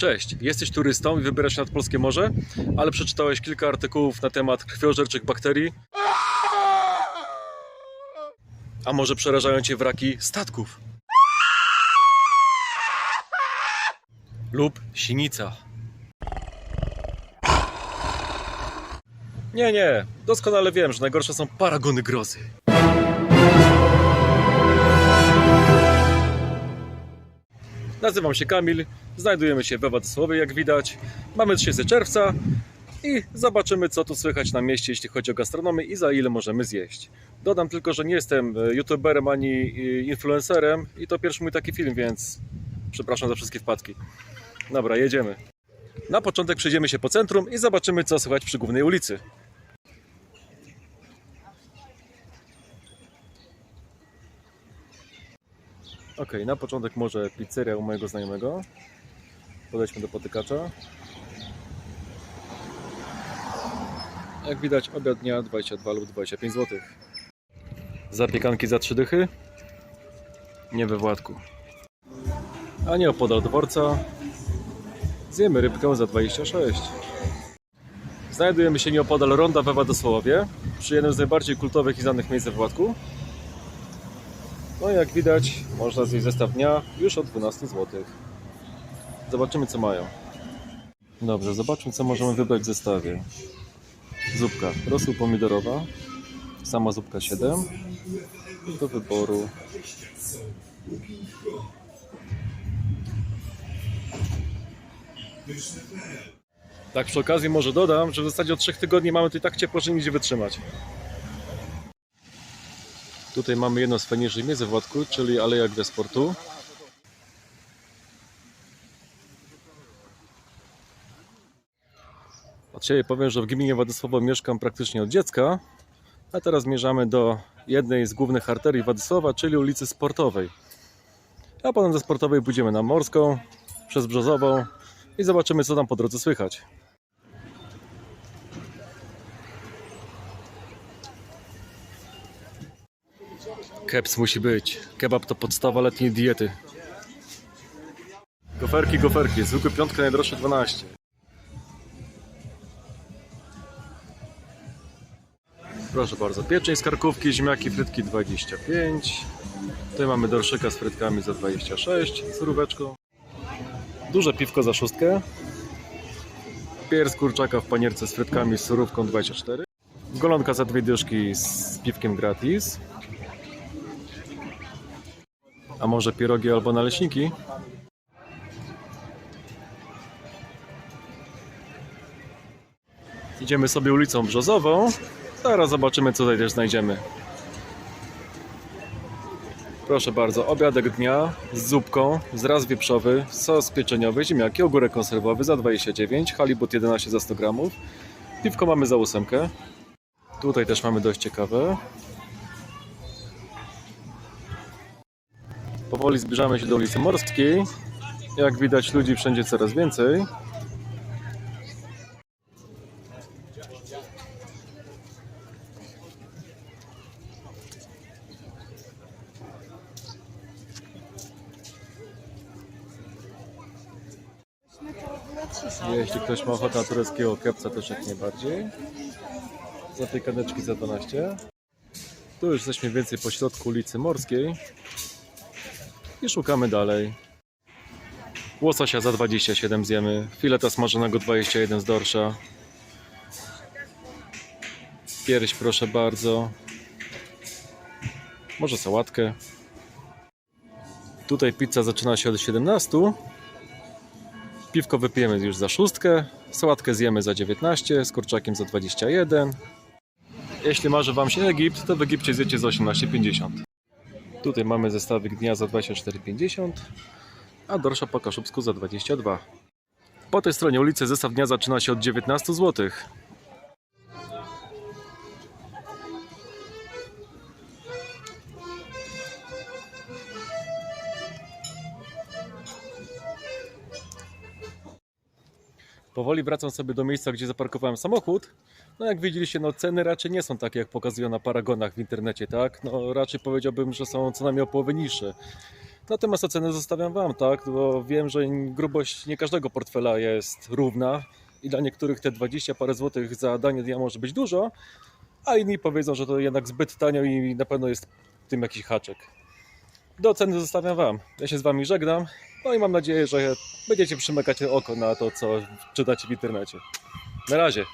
Cześć, jesteś turystą i wybierasz się nad polskie morze, ale przeczytałeś kilka artykułów na temat krwiożerczych bakterii. A może przerażają cię wraki statków? Lub sinica. Nie, nie, doskonale wiem, że najgorsze są paragony grozy. Nazywam się Kamil, znajdujemy się we Władysławie, jak widać. Mamy 30 czerwca i zobaczymy, co tu słychać na mieście, jeśli chodzi o gastronomię i za ile możemy zjeść. Dodam tylko, że nie jestem e, youtuberem ani e, influencerem i to pierwszy mój taki film, więc przepraszam za wszystkie wpadki. Dobra, jedziemy. Na początek przejdziemy się po centrum i zobaczymy, co słychać przy głównej ulicy. Ok, na początek może pizzeria u mojego znajomego. Podejdźmy do potykacza. Jak widać, obiad dnia 22 lub 25 zł. Zapiekanki za 3 dychy? Nie we Władku. A nie opodal dworca. Zjemy rybkę za 26. Znajdujemy się nieopodal Ronda we Władysławowie, przy jednym z najbardziej kultowych i znanych miejsc we Władku. No jak widać, można zjeść zestaw dnia już o 12 zł. Zobaczymy co mają. Dobrze, zobaczmy co możemy wybrać w zestawie. Zupka rosół pomidorowa, sama zupka 7. Do wyboru. Tak przy okazji może dodam, że w zasadzie od 3 tygodni mamy tu i tak ciepło, że nie wytrzymać. Tutaj mamy jedno z fajniejszych miejsc Władku, czyli Aleja Gwiazd-Sportu. Od siebie powiem, że w gminie Władysławo mieszkam praktycznie od dziecka, a teraz zmierzamy do jednej z głównych arterii Władysława, czyli ulicy Sportowej. A potem ze Sportowej pójdziemy na Morską, przez Brzozową i zobaczymy co tam po drodze słychać. Keps musi być. Kebab to podstawa letniej diety. Goferki, goferki. Zwykły piątka, najdroższe 12. Proszę bardzo. Pieczeń z karkówki, ziemniaki, frytki 25. Tutaj mamy dorszyka z frytkami za 26, z suróweczką. Duże piwko za szóstkę. Piers kurczaka w panierce z frytkami z surówką 24. Golonka za dwie dyszki z piwkiem gratis. A może pierogi albo naleśniki? Idziemy sobie ulicą Brzozową. Zaraz zobaczymy, co tutaj też znajdziemy. Proszę bardzo, obiadek dnia z zupką, zraz wieprzowy, sos pieczeniowy, ziemniaki, ogórek konserwowy za 29, halibut 11 za 100 gramów. Piwko mamy za ósemkę. Tutaj też mamy dość ciekawe. Powoli zbliżamy się do ulicy Morskiej. Jak widać ludzi wszędzie coraz więcej. Jeśli ktoś ma ochotę na tureckiego kepca, też jak najbardziej. Zapiekaneczki za 12. Tu już jesteśmy więcej po środku ulicy Morskiej. I szukamy dalej. Łososia za 27 zjemy. Fileta smażonego 21 z dorsza. Pierś proszę bardzo. Może sałatkę. Tutaj pizza zaczyna się od 17. Piwko wypijemy już za szóstkę. Sałatkę zjemy za 19, z kurczakiem za 21. Jeśli marzy Wam się Egipt, to w Egipcie zjecie za 18,50. Tutaj mamy zestawik dnia za 24,50, a dorsza po kaszubsku za 22. Po tej stronie ulicy zestaw dnia zaczyna się od 19 zł. Powoli wracam sobie do miejsca, gdzie zaparkowałem samochód. No jak widzieliście, no ceny raczej nie są takie, jak pokazują na paragonach w internecie, tak? No raczej powiedziałbym, że są co najmniej o połowę niższe. Natomiast ocenę zostawiam Wam, tak? Bo wiem, że grubość nie każdego portfela jest równa i dla niektórych te 20 parę złotych za danie dnia może być dużo, a inni powiedzą, że to jednak zbyt tanio i na pewno jest w tym jakiś haczek. Do oceny zostawiam Wam. Ja się z Wami żegnam, no i mam nadzieję, że będziecie przymykać oko na to, co czytacie w internecie. Na razie.